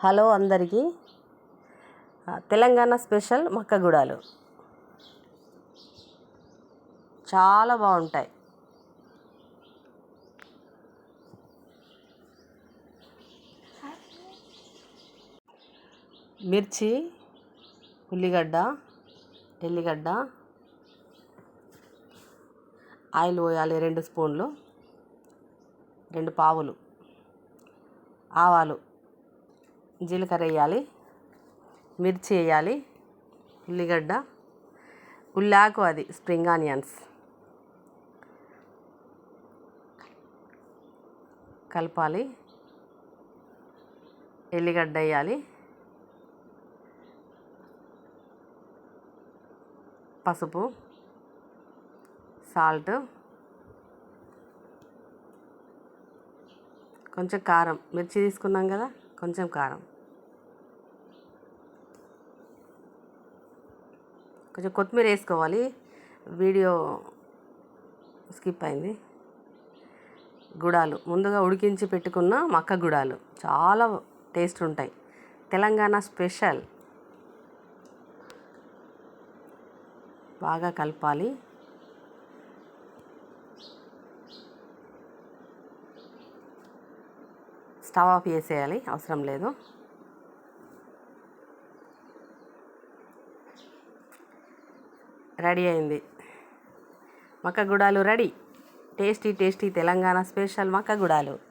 Hello అందరికీ. Telangana special మక్కగూడలు. చాలా బాగుంటాయి. మిర్చి ఉల్లిగడ్డ ఎల్లిగడ్డ ఆయిల్ పోయాలి రెండు స్పూన్లు రెండు పావులు ఆవాలు. జీలకర్ర వేయాలి మిర్చి వేయాలి ఉల్లిగడ్డ ఉల్లాకు అది స్ప్రింగ్ ఆనియన్స్. కలపాలి ఎల్లిగడ్డ వేయాలి పసుపు సాల్ట్ కొంచెం కారం మిర్చి తీసుకున్నాం కదా కొంచెం కారం. కొంచెం కొత్తిమీర వేసుకోవాలి. వీడియో స్కిప్ అయింది. గుడాలు. ముందుగా ఉడికించి పెట్టుకున్న మక్క గుడాలు. చాలా టేస్ట్ ఉంటాయి. తెలంగాణ స్పెషల్. బాగా కలపాలి. స్టవ్ ఆఫ్ చేసేయాలి. అవసరం లేదు. రెడీ అయింది. మక్క గుడాలు ready. Tasty tasty Telangana special మక్క గుడాలు